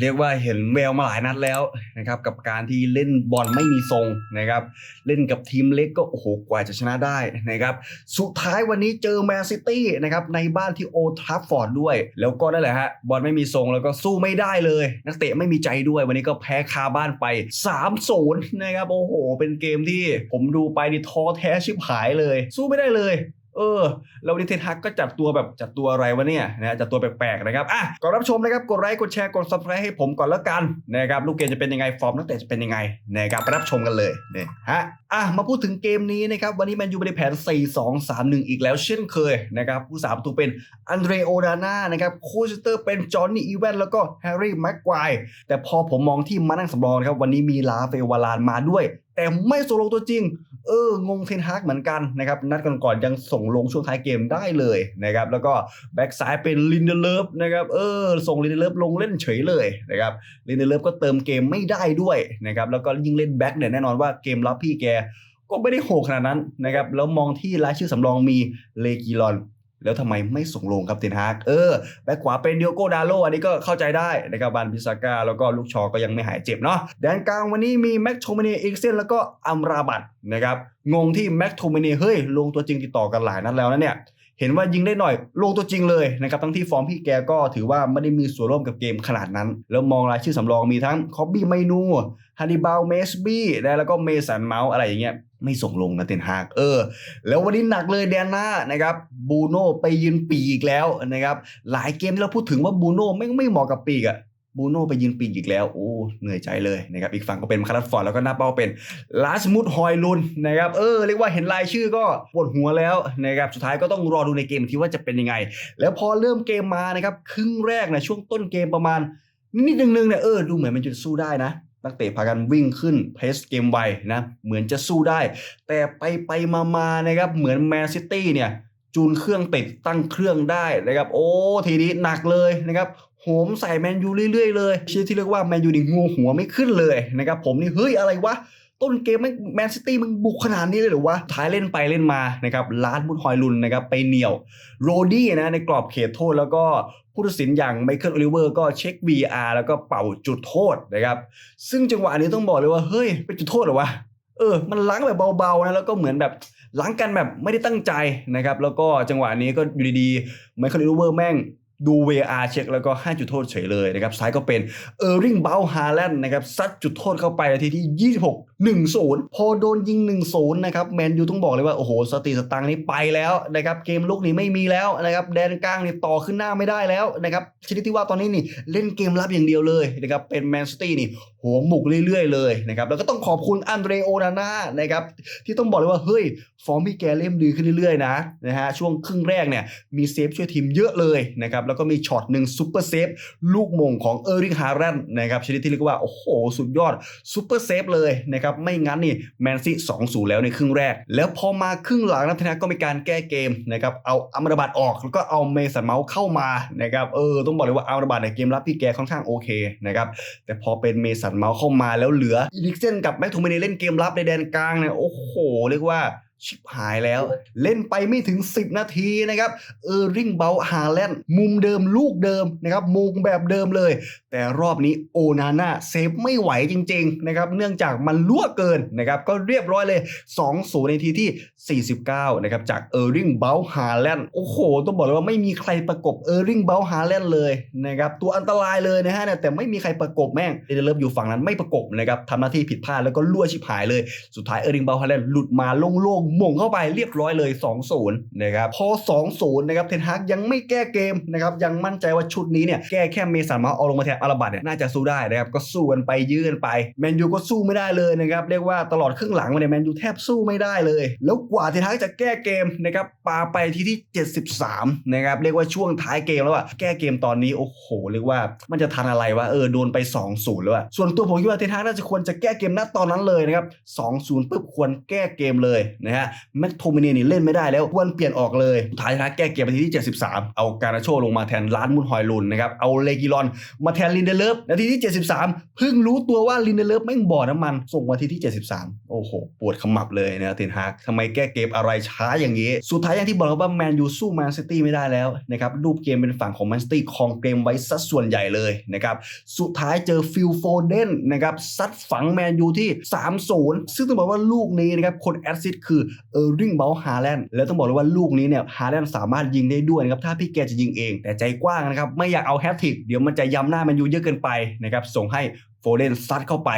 เรียกว่าเห็นแววมาหลายนัดแล้วนะครับกับการที่เล่นบอลไม่มีทรงนะครับเล่นกับทีมเล็กก็โอ้โหกว่าจะชนะได้นะครับสุดท้ายวันนี้เจอแมนซิตี้นะครับในบ้านที่โอทราฟฟอร์ดด้วย แล้วก็นั่นแหละฮะบอลไม่มีทรงแล้วก็สู้ไม่ได้เลย นักเตะไม่มีใจด้วย วันนี้ก็แพ้คาบ้านไป3-0นะครับโอ้โห เป็นเกมที่ผมดูไปนี่ท้อแท้ชิบหายเลย สู้ไม่ได้เลย เออแล้ววันนี้เทนฮักก็จัดตัวแบบจัดตัวอะไรวะเนี่ยนะฮะจัดตัวแปลกๆนะครับอะก่อนรับชมนะครับกดไลค์กดแชร์กด subscribe ให้ผมก่อนแล้วกันนะครับลูกเกมจะเป็นยังไงฟอร์มนักเตะจะเป็นยังไงนะครับไปรับชมกันเลยเนี่ยฮะอะมาพูดถึงเกมนี้นะครับวันนี้แมนยูไม่ได้แผน 4 2 3 1 อีกแล้วเช่นเคยนะครับผู้สาประตูเป็นอันเดรโอดาน่านะครับโคชเตอร์เป็นจอห์นนี่อีแวนแล้วก็แฮร์รี่แม็กควายแต่พอผมมองที่มานั่งสำรองนะครับวันนี้มีลาเฟลวาลานมาด้วย แต่ไม่ส่งลตัวจริง เอองงเทนฮากเหมือนกันนะครับนัดก่อนๆยังส่งลงช่วงท้ายเกมได้เลยนะครับแล้วก็แบ็กซ้ายเป็นลินเดเลฟนะครับเออส่งลินเดเลฟลงเล่นเฉยเลยนะครับลินเดเลฟก็เติมเกมไม่ได้ด้วยนะครับแล้วก็ยิ่งเล่นแบ็กเนี่ยแน่นอนว่าเกมรับพี่แกก็ไม่ได้โหขนาดนั้นนะครับแล้วมองที่รายชื่อสำรองมีเลกิลอน แล้วทำไมไม่ส่งลงครับเทนฮากเออแบ็คขวาเป็นเดียโกดาโลอันนี้ก็เข้าใจได้นะครับบานพิซาก้าแล้วก็ลูกชอก็ยังไม่หายเจ็บเนาะแดนกลางวันนี้มีแม็กโทมินีอีกเส้นแล้วก็อัมราบัตนะครับงงที่แม็กโทมินีเฮ้ยลงตัวจริงติดต่อกันหลายนัดแล้วนะเนี่ย เห็นว่ายิงได้หน่อยลงตัวจริงเลยนะครับทั้งที่ฟอร์มพี่แกก็ถือว่าไม่ได้มีส่วนร่วมกับเกมขนาดนั้น แล้วมองรายชื่อสำรองมีทั้งคอบบี้ไมนูฮันนิบาลเมสบี้แล้วก็เมสันเมาส์อะไรอย่างเงี้ยไม่ส่งลงนะเทนฮากเออ แล้ววันนี้หนักเลยแดนหน้านะครับบูโน่ไปยืนปีอีกแล้วนะครับหลายเกมที่เราพูดถึงว่าบูโน่ไม่ไม่เหมาะกับปีกอะ บูโน่ไปยืนปีกอีกแล้ว โอ้เหนื่อยใจเลยนะครับอีกฝั่งก็เป็นคาร์ลฟอร์ดแล้วก็หน้าเป้าเป็นลาสมุดฮอยลุนนะครับเออเรียกว่าเห็นรายชื่อก็ปวดหัวแล้วนะครับสุดท้ายก็ต้องรอดูในเกมที่ว่าจะเป็นยังไง แล้วพอเริ่มเกมมานะครับครึ่งแรกนะช่วงต้นเกมประมาณนิดนึงนึงเนี่ยเออดูเหมือนมันจะสู้ได้นะนักเตะพากันวิ่งขึ้นเพสเกมไวนะเหมือนจะสู้ได้ แต่ไปไปมามานะครับเหมือนแมนซิตี้เนี่ย จูนเครื่องติดตั้งเครื่องได้นะครับโอ้ทีนี้หนักเลยนะครับโหมใส่แมนยูเรื่อยๆเลยชื่อที่เรียกว่าแมนยูนี่งูหัวไม่ขึ้นเลยนะครับผมนี่เฮ้ยอะไรวะต้นเกมแมนซิตี้มึงบุกขนาดนี้เลยหรือวะท้ายเล่นไปเล่นมานะครับลาดบุญฮอยลุนนะครับไปเหนียวโรดี้นะในกรอบเขตโทษแล้วก็ผู้ตัดสินอย่างไมเคิลโอลิเวอร์ก็เช็ค VR แล้วก็เป่าจุดโทษนะครับซึ่งจังหวะนี้ต้องบอกเลยว่าเฮ้ยเป็นจุดโทษหรอวะเออมันล้างแบบเบาๆนะแล้วก็เหมือนแบบ หลังกันแบบไม่ได้ตั้งใจนะครับ แล้วก็จังหวะนี้ก็อยู่ดีๆไมเคิลลูเวอร์แม่งดู VR เช็คแล้วก็ให้จุดโทษเฉยเลยนะครับซ้ายก็เป็นเออร์ริงเบลฮาแลนด์นะครับซัดจุดโทษเข้าไปนาทีที่ 26 1-0 พอโดนยิง 1-0 นะครับแมนยูต้องบอกเลยว่า โอ้โห สติสตังนี้ไปแล้วนะครับเกมลุกนี้ไม่มีแล้วนะครับแดนกลางนี่ต่อขึ้นหน้าไม่ได้แล้วนะครับชนิดที่ว่าตอนนี้นี่เล่นเกมรับอย่างเดียวเลยนะครับเป็นแมนซิตี้นี่หัวหมุกเรื่อยๆเลยนะครับแล้วก็ต้องขอบคุณอันเดรโอนาน่านะครับที่ต้องบอกเลยว่าเฮ้ยฟอร์มพี่แกเล่มดีขึ้นเรื่อยๆนะนะฮะช่วงครึ่งแรกเนี่ยมีเซฟช่วยทีมเยอะเลยนะครับแล้วก็มีช็อตหนึ่งซุปเปอร์เซฟลูกมงของเออริงฮารันนะครับชนิดที่เรียกว่าโอ้โหสุดยอดซุปเปอร์เซฟเลยนะครับไม่งั้นนี่แมนซีสองศูนย์แล้วในครึ่งแรก แล้วพอมาครึ่งหลังนะทนาก็มีการแก้เกมนะครับเอาอัมรบัตออกแล้วก็เอาเมสันเมาส์เข้ามานะครับเออต้องบอกเลยว่าอัมรบัตในเกมรับพี่แกค่อนข้างโอเคนะครับแต่พอเป็นเมสันเมาส์เข้ามาแล้วเหลืออีลิกเซนกับแม็กโทเมเนเล่นเกมรับในแดนกลางเนี่ยโอ้โห เรียกว่า ชิบหายแล้ว เล่นไปไม่ถึง 10 นาทีนะครับ เออริงเบลฮาแลนด์มุมเดิมลูกเดิมนะครับมุมแบบเดิมเลย แต่รอบนี้โอนาน่าเซฟไม่ไหวจริงๆนะครับเนื่องจากมันรั่วเกินนะครับก็เรียบร้อยเลย 2-0 ในทีที่ 49 นะครับจากเออริงเบลฮาแลนด์โอ้โห ต้องบอกเลยว่าไม่มีใครประกบเออริงเบลฮาแลนด์เลยนะครับตัวอันตรายเลยนะฮะแต่ไม่มีใครประกบแม่งเอเดเลฟอยู่ฝั่งนั้นไม่ประกบนะครับทำหน้าที่ผิดพลาดแล้วก็รั่วชิบหายเลยสุดท้ายเออริงเบลฮาแลนด์หลุดมาโล่งม่งเข้าไปเรียบร้อยเลย2-0นะครับพอ2-0นะครับเทนฮากยังไม่แก้เกมนะครับยังมั่นใจว่าชุดนี้เนี่ยแก้แค่เมสันมาเอาลงมาแทนอาราบัตเนี่ยน่าจะสู้ได้นะครับก็สู้กันไปยื้อกันไปแมนยูก็สู้ไม่ได้เลยนะครับเรียกว่าตลอดครึ่งหลังมาเนี่ยแมนยูแทบสู้ไม่ได้เลย แล้วกว่าเทนฮากจะแก้เกมนะครับปาไปที่ที่ 73นะครับเรียกว่าช่วงท้ายเกมแล้วอะแก้เกมตอนนี้โอ้โหเรียกว่ามันจะทันอะไรวะเออโดนไป 2-0แล้วอะส่วนตัวผมคิดว่าเทนฮากน่าจะควรจะแก้เกมณตอนนั้นเลยนะครับ2-0ปุ๊บควรแก้เกมเลยนะฮะแม็กโทมินีนี่เล่นไม่ได้แล้วควรเปลี่ยนออกเลยสุดท้ายนะแก้เกมนาทีที่ 73 เอาการาโชลงมาแทนล้านมุนฮอยลุนนะครับเอาเลกิลอนมาแทนลินเดเลฟนาทีที่ 73 เพิ่งรู้ตัวว่าลินเดเลฟแม่งบ่อน้ำมัน ส่งมาทีที่ 73 โอ้โห ปวดขมับเลยนะเทนฮากทำไมแก้เกมอะไรช้าอย่างนี้ สุดท้ายอย่างที่บอกครับว่าแมนยูสู้แมนซิตี้ไม่ได้แล้วนะครับรูปเกมเป็นฝั่งของแมนซิตี้ครองเกมไว้สัดส่วนใหญ่เลยนะครับสุดท้ายเจอฟิลโฟเดนนะครับซัดฝังแมนยูที่ 3-0 ซึ่งต้องบอกว่าลูกนี้นะครับคนแอซิสคือเออร์ริงเบลฮาแลนด์แล้วต้องบอกเลยว่าลูกนี้เนี่ยฮาแลนด์สามารถยิงได้ด้วยนะครับถ้าพี่แกจะยิงเอง แต่ใจกว้างนะครับไม่อยากเอาแฮตทิกเดี๋ยวมันจะย้ำหน้ามันยูเยอะเกินไปนะครับส่งให้โฟเดนซัดเข้าไป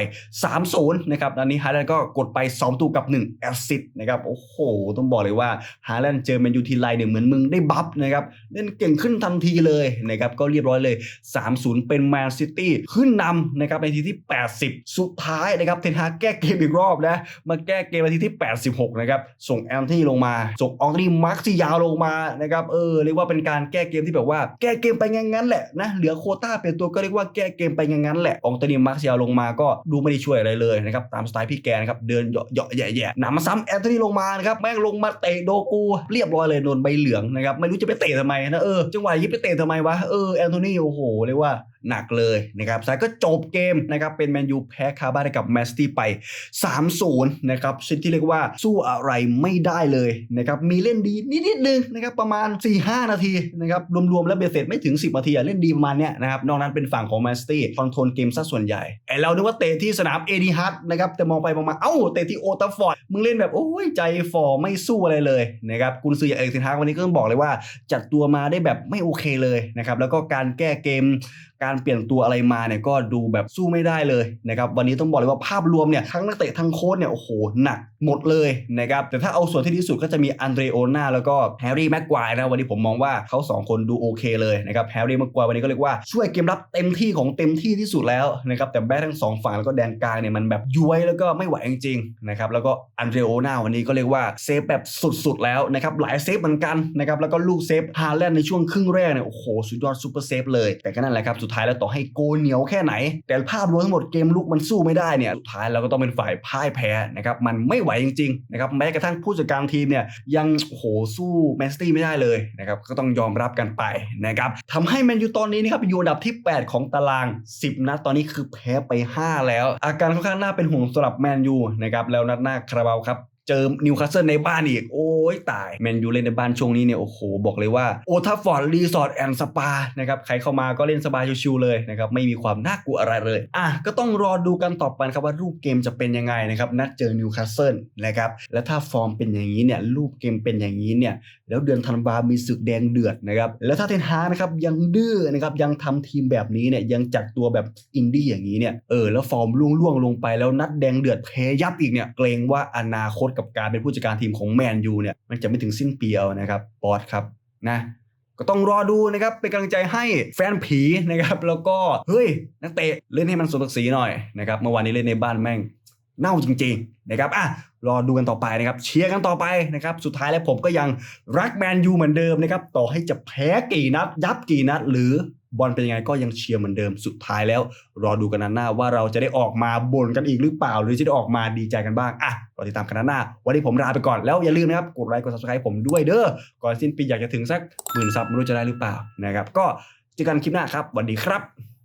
3-0 นะครับตอนนี้ฮาแลนด์ก็กดไป 2ตัวกับ1แอสซิสต์นะครับ โอ้โห ต้องบอกเลยว่าฮาแลนด์เจอแมนยูทีไรเนี่ยเหมือนมึงได้บัฟนะครับ เล่นเก่งขึ้นทันทีเลยนะครับ ก็เรียบร้อยเลย 3-0 เป็นแมนซิตี้ขึ้นนำนะครับในทีที่ 80 สุดท้ายนะครับ เทนฮาแก้เกมอีกรอบนะ มาแก้เกมในทีที่ 86 นะครับ ส่งแอนที่ลงมา ส่งอองรีมาร์คที่ยาวลงมานะครับ เออ เรียกว่าเป็นการแก้เกมที่แบบว่า แก้เกมไปงั้นๆแหละนะ เหลือโคต้าเป็นตัวก็เรียกว่าแก้เกมไปงั้นๆแหละ อองตรีมาร์คเซียวลงมาก็ดูไม่ได้ช่วยอะไรเลยนะครับตามสไตล์พี่แกนะครับเดินเหยาะเหยาะแย่ๆหนำมาซ้ำแอนโทนีลงมานะครับแม่งลงมาเตะโดกู เรียบร้อยเลยโดนใบเหลืองนะครับไม่รู้จะไปเตะทำไมนะเออจังหวะนี้ไปเตะทำไมวะเออแอนโทนีโอ้โหเรียกว่าหนักเลยนะครับสายก็จบเกมนะครับเป็นแมนยูแพ้คาบ้านกับแมสตี้ไป 3-0 นะครับชนิดที่เรียกว่าสู้อะไรไม่ได้เลยนะครับมีเล่นดีนิดๆนึงนะครับประมาณ 4-5 นาทีนะครับรวมๆแล้วเบสเสร็จไม่ถึง 10 นาทีเล่นดีประมาณเนี้ยนะครับนอกนั้นเป็นฝั่งของแมสตี้คอนโทรลเกมซะส่วนใหญ่ไอเรานึกว่าเตะที่สนามเอดีฮัตนะครับแต่มองไปมองมาเอ้าเตะที่โอตาฟอร์ดมึงเล่นแบบโอ้ยใจฟอไม่สู้อะไรเลยนะครับกุนซืออย่างเอกซินฮาวันนี้ก็ต้องบอกเลยว่าจัดตัวมาได้แบบไม่โอเคเลยนะครับแล้วก็การแก้เกมการเปลี่ยนตัวอะไรมาเนี่ยก็ดูแบบสู้ไม่ได้เลยนะครับวันนี้ต้องบอกเลยว่าภาพรวมเนี่ยทั้งนักเตะทั้งโค้ชเนี่ยโอ้โหหนักหมดเลยนะครับแต่ถ้าเอาส่วนที่ดีสุดก็จะมีอันเดรโอนาแล้วก็แฮร์รี่แม็กควายนะวันนี้ผมมองว่าเขาสองคนดูโอเคเลยนะครับแฮร์รี่แม็กควายวันนี้ก็เรียกว่าช่วยเกมรับเต็มที่ของเต็มที่ที่สุดแล้วนะครับแต่แบ็ทั้งสองฝั่งแล้วก็แดนกลางเนี่ยมันแบบย้วยแล้วก็ไม่ไหวจริงๆนะครับแล้วก็อันเดรโอนาวันนี้ก็เรียกว่าเซฟแบบสุดๆแล้วนะครับหลายเซฟเหมือนกันนะครับแล้วก็ลูกเซฟฮาแลนด์ในช่วงครึ่งแรกเนี่ยโอ้โหสุดยอดซูเปอร์เซฟเลยแต่ก็นั่นแหละครับสุดท้ายแล้วต่อให้โกเหนียวแค่ไหน แต่ภาพรวมทั้งหมดเกมลุกมันสู้ไม่ได้เนี่ยสุดท้ายเราก็ต้องเป็นฝ่ายพ่ายแพ้นะครับมันไม่ไหวจริงๆนะครับแม้กระทั่งผู้จัดการทีมเนี่ยยังโหสู้แมนซิตี้ไม่ได้เลยนะครับก็ต้องยอมรับกันไปนะครับทำให้แมนยูตอนนี้นะครับอยู่อันดับที่ 8 ของตาราง 10 นัดตอนนี้คือแพ้ไป 5 แล้ว อาการค่อนข้างน่าเป็นห่วงสำหรับแมนยูนะครับแล้วนัดหน้าคาราบาวครับ เจอนิวคาสเซิลในบ้านอีก โอ้ยตายแมนยูเล่นในบ้านช่วงนี้เนี่ยโอ้โหบอกเลยว่าโอทัฟฟอร์ดรีสอร์ทแอนด์สปานะครับใครเข้ามาก็เล่นสบายชิวๆเลยนะครับไม่มีความน่ากลัวอะไรเลยอะก็ต้องรอดูกันต่อไปครับว่ารูปเกมจะเป็นยังไงนะครับนัดเจอนิวคาสเซิลนะครับและถ้าฟอร์มเป็นอย่างนี้เนี่ยรูปเกมเป็นอย่างนี้เนี่ยแล้วเดือนธันวามีศึกแดงเดือดนะครับแล้วถ้าเทนฮานะครับยังดื้อนะครับยังทำทีมแบบนี้เนี่ยยังจัดตัวแบบอินดี้อย่างนี้เนี่ยเออแล้วฟอร์มล่วงๆลงไปแล้วนัดแดงเดือดเพยับอีกเนี่ยเกรงว่าอนาคตกับการเป็นผู้จัดการทีมของแมนยูเนี่ยมันจะไม่ถึงสิ้นปีเอานะครับบอสครับนะก็ต้องรอดูนะครับ เป็นกำลังใจให้แฟนผีนะครับ แล้วก็ เฮ้ย นักเตะเล่นให้มันสมศักดิ์ศรีหน่อยนะครับเมื่อวานนี้เล่นในบ้านแม่งเน่าจริงๆนะครับอะรอดูกันต่อไปนะครับ เชียร์กันต่อไปนะครับ สุดท้ายแล้วผมก็ยังรักแมนยูเหมือนเดิมนะครับ ต่อให้จะแพ้กี่นัด ยับกี่นัด หรือ บอลเป็นยังไงก็ยังเชียร์เหมือนเดิมสุดท้ายแล้ว รอดูกันนัดหน้าว่าเราจะได้ออกมาบ่นกันอีกหรือเปล่า หรือจะได้ออกมาดีใจกันบ้างอะรอติดตามกันนัดหน้า วันนี้ผมลาไปก่อนแล้วอย่าลืมนะครับกดไลค์กด subscribe ผมด้วยเด้อก่อนสิ้นปีอยากจะถึงสักหมื่นซับไม่รู้จะได้หรือเปล่านะครับก็เจอกันคลิปหน้าครับสวัสดีครับ